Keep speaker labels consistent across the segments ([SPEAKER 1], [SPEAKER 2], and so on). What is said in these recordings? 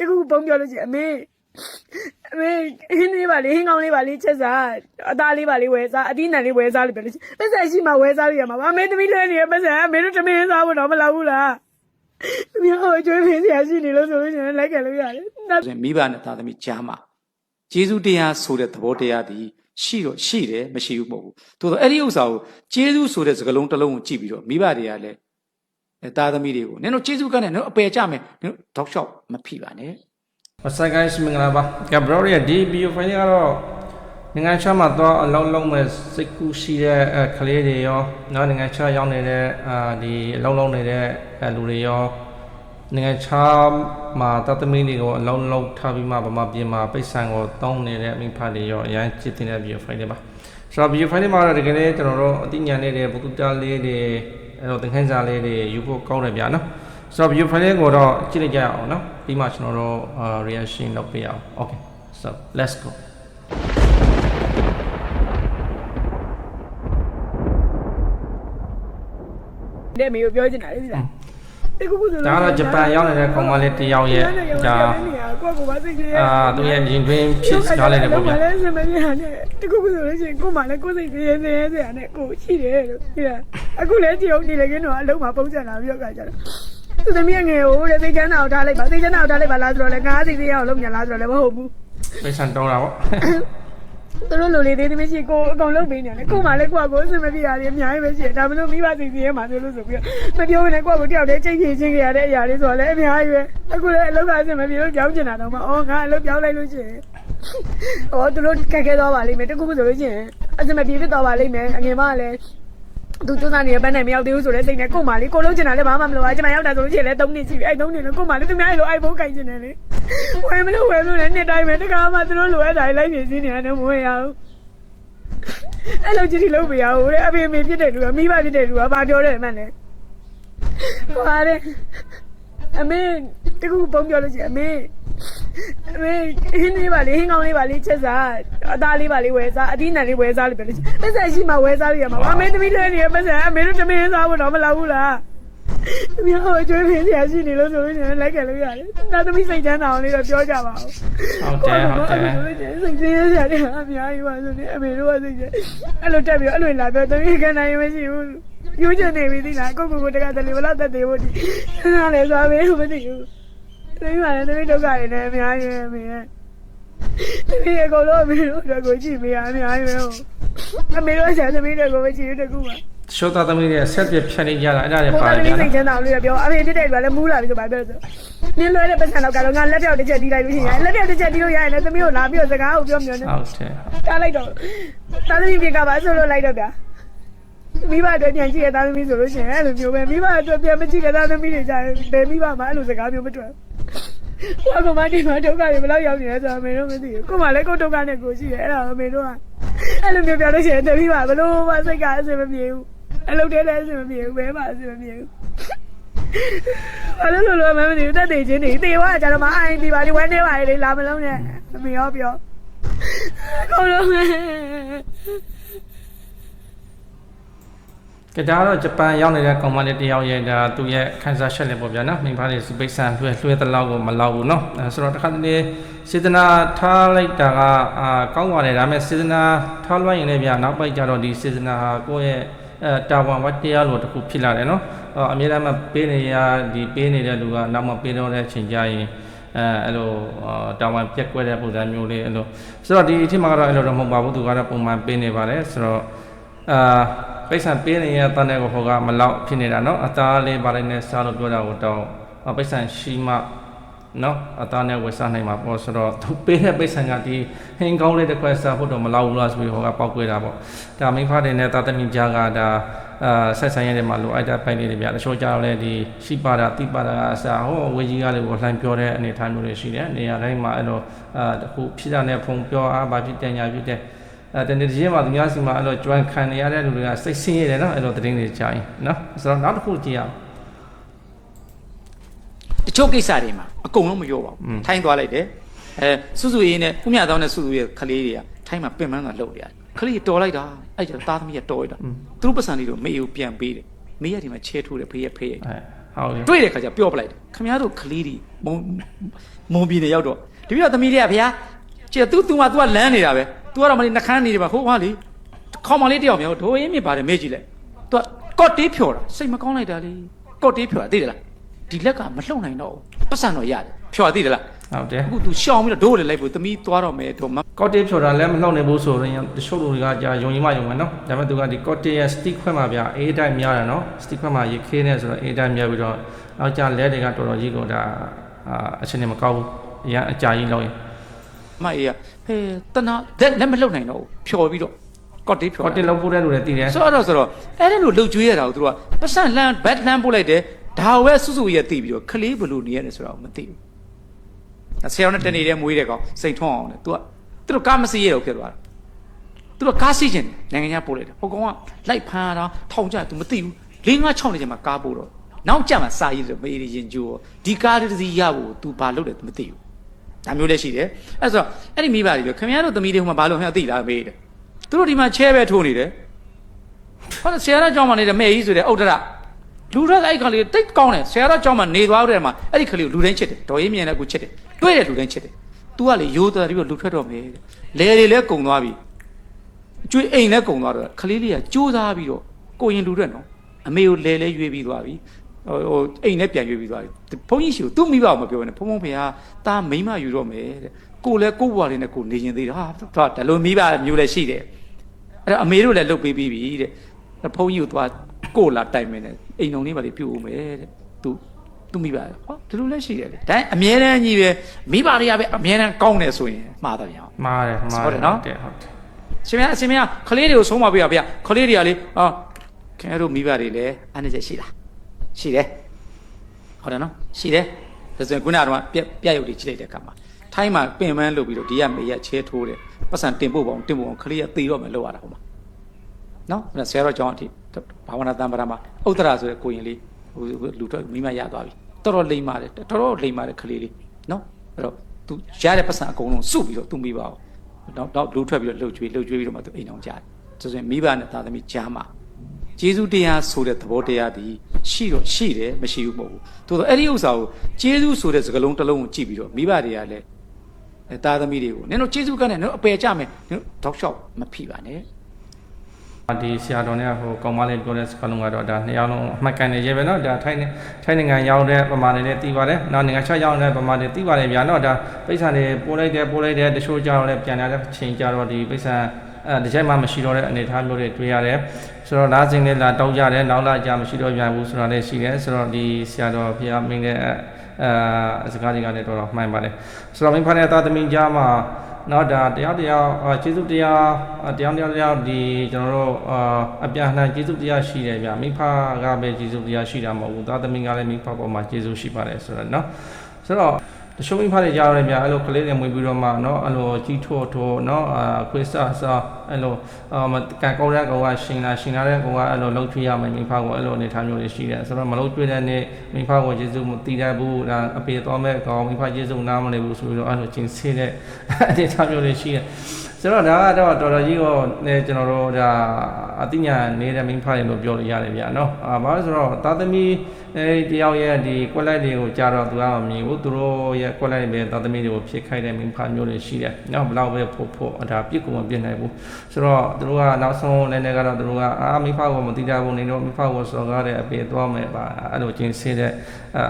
[SPEAKER 1] တကူပုံပြောလို့ရှိရင်အမေအမေဟင်းလေးပါလေဟင်းကောင်းလေးပါလေချက်စားအသားလေးပါလေဝယ်စားအသီးနှံလေးဝယ်စားလို့ပြောလို့ရှိရင်ပတ်ဆက်ရှိမှဝယ်စားလို့ရမှာပါအမေသမီးလွှဲနေရပတ်ဆက်အမေတို့သမီးစားဖို့တော့မလောက်ဘူးလားသမီးဟိုအကျွေးဖင်းစရာရှိနေလို့ဆိုလို့ရှိရင်လိုက်ကြလို့ရတယ်နောက်
[SPEAKER 2] ဆိုရင်မိဘနဲ့သားသမီးကြားမှာကျေးဇူးတရားဆိုတဲ့သဘောတရားဒီရှိတော့ရှိတယ်မရှိဘူးမဟုတ်ဘူးသို့တော့အဲ့ဒီဥစ္စာကိုကျေးဇူးဆိုတဲ့စကားလုံးတစ်လုံးကိုကြည့်ပြီးတော့မိဘတွေကလည်းအဲ သားသမီးတွေကိုနင်တို့ကျေးဇူးကနဲ့နင်တို့အပယ်ကြမယ်နင်တို့တောက်လျှောက်မဖိပါနဲ့
[SPEAKER 3] What's up guys မင်္ဂလာပါကဘရောရဲ့ဒီ video file ကတော့နိုင်ငံခြားမှာတော့အလုံးလုံးမဲ့စိတ်ကူးရှိတဲ့အဲကလေးတွေရောနော်နိုင်ငံခြားရောက်နေတဲ့အာဒီအလုံးလုံးနေတဲ့အဲလူတွေရောနိုင်ငံခြားမှာတသမီးတွေကိုအလုံးလုံးထားပြီးမှဗမာပြည်မှာပိတ်ဆံကိုတောင်းနေတဲ့အမိဖတွေရောအရင်ချစ်တဲ့ video file တွေပါဆိုတော့ video file တွေမှာတော့ဒီကနေ့ကျွန်တော်တို့အသိဉာဏ်လေးတွေဘုသူတလေးတွေ အဲ့တော့သင်ခန်းစာလေးတွေယူဖို့ကောင်းတယ်ဗျာနော်ဆိုတော့ video file ကိုတော့ကြည့်လိုက်ကြရအောင်နော်ပြီးမှကျွန်တော်တို့ reaction လုပ်ပြရအောင် okay so let's go
[SPEAKER 1] တဲ့မေကိုပြောချင်တာလေဒီလားတကူကူဆို
[SPEAKER 3] တော့ဒါတော့ဂျပန်ရောက်နေတဲ့ကောင်မလေးတယောက်ရဲ့ဒါ
[SPEAKER 1] ကိုကိုပါစိတ်ကလေး
[SPEAKER 3] အာသူရဲ့ရင်တွင်းဖြစ်စကားလေးတွေပေါ့ဗျာ
[SPEAKER 1] လည်းစမပြာနဲ့တကူကူဆိုလို့ရှိရင်ကိုမှလည်းကိုစိတ်ကလေးနေနေနဲ့ကိုရှိတယ်လို့ဒီလားအခုလည်းကြည့်အောင်နေလေကင်းတော့အလုံးမှာပုံစံလာပြီးတော့ကြတော့သူသမီးငယ်ဟိုတဲ့စိတ်ချမ်းသာကိုထားလိုက်ပါစိတ်ချမ်းသာကိုထားလိုက်ပါလားဆိုတော့လည်းငါးစိတ်သေးအောင်လုံးညာလားဆိုတော့လည်းမဟုတ်ဘူး
[SPEAKER 3] ပိတ်ဆံတောင်းတာပေါ့
[SPEAKER 1] သူတို့လိုလေသေးသမီးရှိကိုအကုန်လုံးပေးနေတယ်ကိုမှလည်းကိုကကိုအစမပြာလေးအများကြီးပဲရှိတယ်ဒါမလို့မိဘစိတ်သေးရဲမှာဆိုလို့ဆိုပြီးတော့မပြောဘဲနဲ့ကိုကကိုတယောက်တည်းချိန်ချင်းချင်းကြရတဲ့အရာလေးဆိုတော့လည်းအများကြီးပဲအခုလည်းအလုပ်ကအစမပြေလို့ကြောင်းကျင်တာတော့မှအော်ငါအလုပ်ပြောင်းလိုက်လို့ရှိရင်။အော်သူတို့ကက်ခဲသွားပါလိမ့်မယ်။တကူကူဆိုလို့ရှိရင်အစမပြေဖြစ်သွားပါလိမ့်မယ်။အငယ်မကလည်း သူစူးစမ်းနေတဲ့ဘက်နဲ့မရောက်သေးဘူးဆိုတဲ့စိတ်နဲ့ကို့မာလေးကိုလုံးချင်တာလည်းဘာမှမလုပ်ပါ။ကျမရောက်တာဆိုလို့ရှိရင်လည်း၃နှစ်ရှိပြီ။အဲ့၃နှစ်လုံးကို့မာလေးသူများလိုအိုက်ဖုန်းကင်ချင်တယ်လေ။ဝယ်မလို့ဝယ်လို့လည်းနှစ်တိုင်းပဲတခါမှသူတို့လိုအပ်တာလိုက်ပြင်စည်းနေတယ်မဝင်ရဘူး။အဲ့လိုကြည့်လို့မရဘူးတဲ့အဖေမေဖြစ်တဲ့လူကမိဘဖြစ်တဲ့လူကဘာပြောတယ်မှန်းလဲ။ဟိုဟာတဲ့အမေတကူပုံပြောလို့ရှိရင်အမေ အမေဟင်းလေးပါလေဟင်းကောင်းလေးပါလေချက်စားအသားလေးပါလေဝယ်စားအသီးနှံလေးဝယ်စားလို့ပြောလို့ရှိရင်ပတ်ဆက်ရှိမှဝယ်စားလို့ရမှာပါအမေသမီးလွှဲနေရပတ်ဆက်အမေတို့သမီးစားဖို့တော့မလောက်ဘူးလားသမီးဟိုအကျွေးဖင်းစရာရှိနေလို့ဆိုလို့ရှိရင်လိုက်ကြလို့ရတယ်နောက်သမီးစိတ်ချမ်းသာအောင်လေးတော့ပြောကြပါဦး
[SPEAKER 3] ဟုတ်တယ်ဟုတ်တယ်
[SPEAKER 1] စိတ်ဆင်းရဲစရာတွေအများကြီးပါဆိုနေအမေတို့ကစိတ်ဆင်းအဲ့လိုတက်ပြီးအဲ့လိုလာပြောသမီးကနိုင်မရှိဘူးယူချင်နေပြီသိလားကိုကိုကိုတကတလေဘလောက်တက်သေးဖို့ဒီနားလေသွားမေးမသိဘူး သမီးကလည်းသမီးဒုက္ခတွေနဲ့အများကြီးပဲအမေရဲ့သမီးအကုန်လုံးအမေတို့အတွက်ကိုကြည့်မေးရအများကြီးပဲအမေတို့ဆရာသမီးတွေကိုပဲကြည့်ရတကူပါ
[SPEAKER 3] ရှောတာသမီးတွေဆက်ပြဖြတ်နေကြတာအဲ့ဒါတွေ
[SPEAKER 1] ဘု
[SPEAKER 3] ပါ
[SPEAKER 1] ရား
[SPEAKER 3] တ
[SPEAKER 1] သမီး
[SPEAKER 3] ယ်
[SPEAKER 1] စိတ်
[SPEAKER 3] ဗျာ
[SPEAKER 1] ချမ်းသာအောင်လို့ပြောအမေဖြစ်တဲ့လူကလည်းမူးလာပြီဆိုပါပြောဆိုနင်းလွဲတဲ့ပတ်စံတော့ကတော့ငါလက်ပြောက်တစ်ချက်တီးလိုက်လို့ရှိရင်လက်ပြောက်တစ်ချက်တီးလို့ရရင်လည်းသမီးကိုလာပြီးတော့စကားကိုပြောမျိုးနဲ့
[SPEAKER 3] ဟုတ်တယ်
[SPEAKER 1] တားလိုက်တော့တာသမီးပြေကပါဆိုလို့လိုက်တော့ဗျာ မိဘအတွက်ပြန်ကြည့်ရတာသမီးဆိုလို့ရှိရင်အဲ့လိုမျိုးပဲမိဘအတွက်ပြန်မကြည့်ရတာသမီးတွေကြတယ်ဘယ်မိဘမှအဲ့လိုစကားမျိုးမတွေ့ဘူးကိုကမှဒီမှာဒုက္ခတွေဘယ်လောက်ရောက်နေလဲဆိုတော့အမေတို့မသိဘူးကိုမှလည်းကိုဒုက္ခနဲ့ကိုရှိတယ်အဲ့ဒါအမေတို့ကအဲ့လိုမျိုးပြောလို့ရှိရင်သမီးကဘလို့မှစိတ်ကအဆင်မပြေဘူးအလုပ်တဲလည်းအဆင်မပြေဘူးဘယ်မှအဆင်မပြေဘူးဘာလို့လို့လို့မမသိဘူးတက်သေးချင်းနေတေဝါကြတော့မအိုင်ဒီပါလေးဝမ်းနေပါလေလာမလုံးနဲ့အမေရောပြောကိုလုံး
[SPEAKER 3] ကဒါတော့ဂျပန်ရောက်နေတဲ့ကောင်မလေးတစ်ယောက်ရဲ့ဒါသူရဲ့ခန်းစားချက်လေးပေါ့ဗျာနော်မိဖတွေစပိတ်ဆံလွှဲလွှဲတလောက်ကိုမလောက်ဘူးနော်အဲဆိုတော့တစ်ခါတလေစေတနာထားလိုက်တာကအာကောင်းပါတယ်ဒါပေမဲ့စေတနာထားလိုက်ရင်လည်းဗျာနောက်ပိုက်ကြတော့ဒီစေတနာဟာကိုယ့်ရဲ့အဲတာဝန်ဝတ္တရားလိုတစ်ခုဖြစ်လာတယ်နော်အော်အများအားမပေးနေရဒီပေးနေတဲ့လူကနောက်မှပေးတော့တဲ့အချိန်ကျရင်အဲအဲ့လိုအာတာဝန်ပြက်ကွက်တဲ့ပုံစံမျိုးလေးအဲ့လိုဆိုတော့ဒီအထက်မှာကတော့အဲ့လိုတော့မဟုတ်ပါဘူးသူကတော့ပုံမှန်ပေးနေပါတယ်ဆိုတော့ အာပိဿံပေးနေရတဲ့တဲ့ကိုဟောကမလောက်ဖြစ်နေတာနော်အသားလေးပါလိုက်နဲ့စားလို့ပြောတာကိုတောင်းပိဿံရှိမှနော်အသားနဲ့ဝယ်စားနိုင်မှာပေါ့ဆိုတော့သူပေးတဲ့ပိဿံကဒီဟင်းကောင်းလေးတစ်ခွက်စားဖို့တော့မလောက်ဘူးလားဆိုပြီးဟောကပေါက်ကွေးတာပေါ့ဒါမိဖတဲ့နဲ့သာသမီကြားကဒါအာဆက်ဆံရတယ်မှာလိုအပ်တဲ့ပိုင်တွေပြတချို့ကြတော့လေဒီရှိပါတာတိပါတာအစားဟောဝေကြီးကလည်းကိုလှန်ပြောတဲ့အနေအထားမျိုးတွေရှိတယ်နေရာတိုင်းမှာအဲ့လိုအာတခုဖြစ်တာနဲ့ဖုံပြောအားဘာဖြစ်တယ်ညာဖြစ်တယ် အဲတနေ့တည်းမှာသူများစီမှာအဲ့လိုကျွမ်းခံနေရတဲ့လူတွေကစိတ်ဆင်းရဲတယ်နော်အဲ့လိုသတင်းတွေကြားရင်နော်ဆိုတော့နောက်တစ်ခုကြည့်ရအောင်
[SPEAKER 2] တချို့ကိစ္စတွေမှာအကုန်လုံးမပြောပါဘူးထိုင်းသွားလိုက်တယ်အဲစုစုရင်းနဲ့ဦးမြတောင်းနဲ့စုစုရဲ့ခလေးတွေကထိုင်းမှာပင်ပန်းတာလှုပ်ရတယ်ခလေးတော်လိုက်တာအဲ့ကျတော့သားသမီးကတော်လိုက်တာသူတို့ပတ်စံလေးတော့မေကိုပြန်ပေးတယ်မေရဒီမှာချဲထိုးတယ်ဖေးရဖေးရ
[SPEAKER 3] အဲဟုတ်ကဲ့
[SPEAKER 2] တွေ့တဲ့ခါကျပြောပလိုက်တယ်ခမရတို့ကလေးတွေမုံမုံပြည်နေရောက်တော့တပည့်တော်သမီးလေးကဗျာကျသူ तू မှ तू ကလမ်းနေတာပဲ तू ကတော့မလေးနှခမ်းနေတယ်ပါဟိုဟာလေခေါင်းမလေးတယောက်မြောက်ဒိုးရင်းမြင်ပါတယ်မေ့ကြည့်လိုက် तू ကကော့တေးဖြော်တာစိတ်မကောင်းလိုက်တာလေကော့တေးဖြော်တာသိတယ်လားဒီလက်ကမလှုပ်နိုင်တော့ဘူးပတ်စံတော့ရတယ်ဖြော်သိတယ်လား
[SPEAKER 3] ဟုတ်တယ်
[SPEAKER 2] အခု तू ရှောင်းပြီးတော့ဒိုးလေလိုက်ဖို့သမီးသွားတော့မယ်တော့မ
[SPEAKER 3] ကော့တေးဖြော်တာလည်းမလှုပ်နိုင်ဘူးဆိုရင်တချို့လူတွေကကြာယုံကြည်မှယုံမယ်နော်ဒါပေမဲ့သူကဒီကော့တေးရဲ့ stick ခွဲမှာဗျာအေးတိုင်းများတယ်နော် stick ခွဲမှာရေခေးနေဆိုတော့အေးတိုင်းများပြီးတော့နောက်ကျလဲတွေကတော်တော်ကြီးကိုဒါအာအချိန်နဲ့မကောက်ဘူးအရင်အကြာကြီးလောက်ရင်
[SPEAKER 2] မအေးကဟဲတနာလက်လက်မလှုပ်နိုင်တော့ဘူးဖြော်ပြီးတော့ကော့တေးဖြော်
[SPEAKER 3] ကော့တေးလောက်ဖို့တဲ့လူတွေတည်တယ်
[SPEAKER 2] ဆိုတော့ဆိုတော့အဲ့ဒါလို့လှုပ်ကြွေးရတာကိုသူကပတ်စံလမ်းဘက်လမ်းပို့လိုက်တယ်ဒါကိုပဲစုစုရဲ့သိပြီးတော့ခလေးဘလို့နေရတယ်ဆိုတာကိုမသိဘူး။ဆရာနဲ့တနေတဲ့မွေးတဲ့ကောင်စိတ်ထွန်းအောင်လေ။ तू ကသူတို့ကားမစီးရတော့ဖြစ်သွားတာ။ तू ကကားစီးခြင်းနိုင်ငံခြားပို့လိုက်တယ်။ဟိုကောင်ကလိုက်ဖမ်းတာထောင်ကြ तू မသိဘူး။၄၅6နေချိန်မှာကားပို့တော့နောက်ကြမှာစာရေးတယ်မေးရင်ကျိုးဒီကားတစ်စီးရဖို့ तू ဘာလုပ်တယ် तू မသိဘူး။ ဒါမျိုးလည်းရှိတယ်။အဲ့ဆိုအဲ့ဒီမိဘတွေပြောခင်ဗျားတို့သမီးတွေဟိုမှာဘာလို့ဟဲ့သိလားမေးတယ်။သူတို့ဒီမှာချဲပဲထိုးနေတယ်။ဟောဆရာတော်ကြောင်းမှနေတဲ့မဲ့ကြီးဆိုတဲ့ဥဒ္ဒရလူရက်အဲ့ခါလေးတိတ်ကောင်းတယ်ဆရာတော်ကြောင်းမှနေသွားတဲ့မှာအဲ့ဒီခလေးကိုလူတိုင်းချစ်တယ်ဒေါ်ရေးမြင်တဲ့ကူချစ်တယ်တွေ့တဲ့လူတိုင်းချစ်တယ် तू ကလေရိုးသားပြီးတော့လူထွက်တော့မယ်တဲ့လေတွေလည်းကုံသွားပြီကျွေးအိမ်လည်းကုံသွားတော့ခလေးလေးကကြိုးစားပြီးတော့ကိုရင်လူရက်နော်အမေကိုလေလဲရွေးပြီးသွားပြီ ဟိုဟိုအိမ်လည်းပြန်ရွေးပြီးသွားပြီဘုန်းကြီးရှိကိုသူ့မိဘကိုမပြောနဲ့ဘုံဘုံဖေဟာတာမိမယူတော့မယ်တဲ့ကိုလည်းကို့ဘွားလေးနဲ့ကိုနေရင်သေးတာဟာဒါလိုမိဘမျိုးလည်းရှိတယ်အဲ့တော့အမေတို့လည်းလှုပ်ပေးပြီးပြီတဲ့ဘုန်းကြီးကိုသွားကို့လာတိုင်မယ်နဲ့အိမ်တော်လေးပါလေပြုတ်ဦးမယ်တဲ့သူသူမိဘဟောဒီလိုလည်းရှိတယ်လေဒါအမြဲတမ်းကြီးပဲမိဘတွေကပဲအမြဲတမ်းကောင်းတယ်ဆိုရင်မှားတယ်ဗျာ
[SPEAKER 3] မှားတယ်မှား
[SPEAKER 2] ဟုတ်တယ်နော်
[SPEAKER 3] ဟုတ်တယ်ဟုတ်တယ်
[SPEAKER 2] ရှင်မအရှင်မခလေးတွေကိုဆုံးမပေးပါဗျာခလေးတွေကလေဟာခင်ဗျားတို့မိဘတွေလည်းအားနေချက်ရှိလား ရှိတယ်ဟုတ်တယ်နော်ရှိတယ်ဒါဆိုရင်ခုနကတော့ပြက်ပြက်ရုပ်တွေကြည့်လိုက်တဲ့အခါမှာထိုင်းမှာပင်ပန်းလုပ်ပြီးတော့ဒီကမေရချဲထိုးတယ်ပတ်စံတင်ပို့ပါအောင်တင်ပို့အောင်ခလေးကသေတော့မယ်လောက်ရတာဟိုမှာနော်အဲ့ဒါဆရာတော်ကျောင်းအထိဘာဝနာတံပရာမှာဥဒ္ဒရာဆိုတဲ့ကိုရင်လေးဟိုလူတော့မိမရသွားပြီတော်တော်လိမ့်ပါတယ်တော်တော်လိမ့်ပါတယ်ခလေးလေးနော်အဲ့တော့ तू ရတဲ့ပတ်စံအကုန်လုံးစုပြီးတော့ तू မိပါအောင်တော့တော့လူထွက်ပြီးတော့လှုပ်ကြွေးလှုပ်ကြွေးပြီးတော့မှသူအိမ်အောင်ကြတယ်ဆိုရင်မိဘနဲ့သားသမီးကြားမှာကျေးဇူးတရားဆိုတဲ့သဘောတရားသည် ရှိတော့ရှိတယ်မရှိဘူးမဟုတ်ဘူးသို့တော့အဲ့ဒီဥစ္စာကိုကျေးဇူးဆိုတဲ့စကားလုံးတစ်လုံးကိုကြည့်ပြီးတော့မိဘတွေကလည်းအဲသားသမီးတွေကိုနင်တို့ကျေးဇူးကနဲ့နင်တို့အပယ်ကြမယ်နင်တို့တောက်လျှောက်မဖိပါနဲ့
[SPEAKER 3] ဒီဆရာတော်နဲ့ဟိုကောင်မလေးပြောတဲ့စကားလုံးကတော့ဒါနှစ်ယောက်လုံးအမှတ်ကန်နေရဲ့ပဲเนาะဒါထိုင်းနေထိုင်းနိုင်ငံရောက်တဲ့ပမာဏနဲ့တီးပါတယ်။နောက်နိုင်ငံခြားရောက်တဲ့ပမာဏနဲ့တီးပါတယ်ဗျာเนาะဒါပိဿာနေပိုးလိုက်တယ်ပိုးလိုက်တယ်တချို့ကြတော့လည်းပြန်လာတဲ့ချိန်ကြတော့ဒီပိဿာ အဲဒီချိန်မှမရှိတော့တဲ့အနေအထားမျိုးတွေတွေ့ရတယ်။ဆိုတော့လာစဉ်လေးလာတောက်ကြတယ်နောက်လာကြမရှိတော့ပြန်ဘူးဆိုတာလည်းရှိတယ်ဆိုတော့ဒီဆရာတော်ဖျားမင်းတဲ့အဲစကားတွေကလည်းတော်တော်မှန်ပါတယ်။ဆိုတော့မင်းဖားတဲ့သာသမီကြားမှာနော်ဒါတရားတရားအာကျေးဇူးတရားအာတရားတရားတရားဒီကျွန်တော်တို့အာအပြန်အလှန်ကျေးဇူးတရားရှိတယ်ဗျမိဖကပဲကျေးဇူးတရားရှိတာမဟုတ်ဘူးသာသမီကလည်းမိဖပေါ်မှာကျေးဇူးရှိပါတယ်ဆိုတော့နော်ဆိုတော့ တချို့မိဖတွေကြားရတယ်ဗျအဲ့လိုကလေးတွေမွေးပြီးတော့မှနော်အဲ့လိုကြီးထိုးထိုးနော်အာခွေးဆဆအဲ့လိုအာမကန်ကောင်းတဲ့ကောင်ကရှင်လာရှင်လာတဲ့ကောင်ကအဲ့လိုလှုပ်ချွေးရမယ်မိဖကိုအဲ့လိုအနေထားမျိုးတွေရှိတယ်ဆိုတော့မလှုပ်ချွေးတဲ့နေ့မိဖကိုကျေးဇူးမတည်တတ်ဘူးဒါအပေတော်မဲ့ကောင်မိဖကျေးဇူးနားမလည်ဘူးဆိုပြီးတော့အဲ့လိုကျင်ဆေးတဲ့အနေထားမျိုးတွေရှိတယ် ဆိုတော့ဒါကတော့တော်တော်ကြီးကိုနေကျွန်တော်တို့ဒါအသိဉာဏ်နေတဲ့မိဖတွေလို့ပြောလို့ရတယ်ဗျာနော်အာဘာလို့ဆိုတော့သာသမီအဲဒီတယောက်ရဲ့ဒီကွက်လိုက်တွေကိုကြာတော့သူကမမြင်ဘူးသူတို့ရဲ့ကွက်လိုက်ပဲသာသမီတွေကိုဖြစ်ခိုက်တဲ့မိဖမျိုးတွေရှိတယ်နော်ဘလောက်ပဲဖို့ဖို့ဒါပြစ်ကိုမပြစ်နိုင်ဘူးဆိုတော့သူတို့ကနောက်ဆုံးလည်းလည်းကတော့သူတို့ကအာမိဖကိုမတိတာဘူးနေတော့မိဖကိုစော်ကားတဲ့အပေသွားမယ်ပါအဲ့လိုကျင်းဆေးတဲ့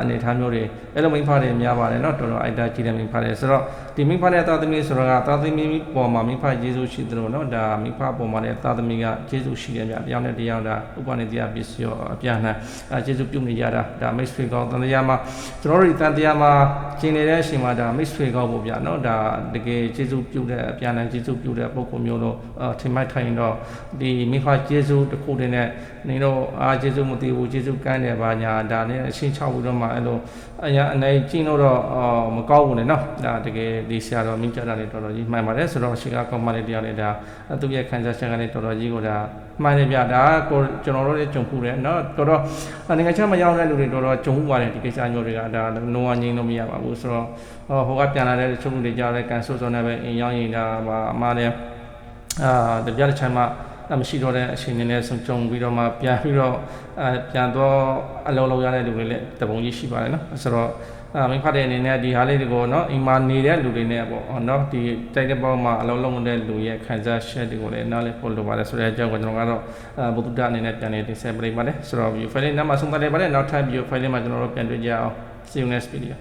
[SPEAKER 3] အနေထားမျိုးတွေအဲ့လိုမိဖတွေများပါတယ်နော်တော်တော်အိုက်တာကြီးတဲ့မိဖတွေဆိုတော့ဒီမိဖတဲ့သာသမီဆိုတော့ကသာသမီပေါ်မှာမိဖယေရှုရှိတယ်လို့နော်ဒါမိဖပေါ်မှာလည်းသာသမီကယေရှုရှိတယ်ဗျတရားနဲ့တရားဒါဥပနိတရားပစ္စည်းရောအပြန်လှန်အဲယေရှုပြုနေကြတာဒါမိတ်ဆွေကောင်းတန်တရားမှာကျွန်တော်တို့ဒီတန်တရားမှာကျင်နေတဲ့အချိန်မှာဒါမိတ်ဆွေကောင်းပေါ့ဗျနော်ဒါတကယ်ယေရှုပြုတဲ့အပြန်လှန်ယေရှုပြုတဲ့ပုံပုံမျိုးလို့ထင်မှတ်ထိုင်တော့ဒီမိဖယေရှုတစ်ခုတည်းနဲ့နေတော့အာယေရှုမသိဘူးယေရှုကမ်းတယ်ပါညာဒါနဲ့အရှင်းချပြီးတော့မှအဲ့လို အရာအနေကျင့်လို့တော့မကောင်းဘူးလေနော်ဒါတကယ်ဒီဆရာတော်မိကြတာလည်းတော်တော်ကြီးမှန်ပါတယ်ဆိုတော့ရှင်ကကောင်းမလေးတရားလေးဒါသူ့ရဲ့ခံစားချက်ကလည်းတော်တော်ကြီးကိုဒါမှန်တယ်ဗျဒါကိုကျွန်တော်တို့လည်းကြုံဖူးတယ်နော်တော်တော်နိုင်ငံခြားမှာရောက်တဲ့လူတွေတော်တော်ကြုံဖူးပါတယ်ဒီကိစ္စမျိုးတွေကဒါလုံးဝငြိမ်းလို့မရပါဘူးဆိုတော့ဟိုကပြန်လာတဲ့တချို့လူတွေကြားတဲ့ကန်ဆိုးစောနဲ့ပဲအင်ရောက်ရင်ဒါအမားလည်းအာတပြတဲ့ချိန်မှာအ မရှိတော့တဲ့အချိန်နဲ့ဆုံးကြုံပြီးတော့မှပြန်ပြီးတော့အဲပြန်တော့အလုံးလုံးရတဲ့လူတွေလည်းတပုံကြီးရှိပါတယ်နော်ဆိုတော့အမိဖတ်တဲ့အနေနဲ့ဒီဟာလေးတွေကိုနော်အိမ်မှာနေတဲ့လူတွေနဲ့ပေါ့နော်ဒီတိုက်တဲ့ပေါက်မှာအလုံးလုံးတဲ့လူရဲ့ခံစားချက်တွေကိုလည်းနားလည်ဖို့လိုပါတယ်ဆိုတဲ့အကြောင်းကိုကျွန်တော်ကတော့ဗုဒ္ဓအနေနဲ့ပြန်နေတင်ဆက်ပေးပါတယ်ဆိုတော့ view file နဲ့မှာဆုံးသတ်လိုက်ပါတယ်နောက်ထပ် view file မှာကျွန်တော်တို့ပြန်တွေ့ကြအောင် see you next video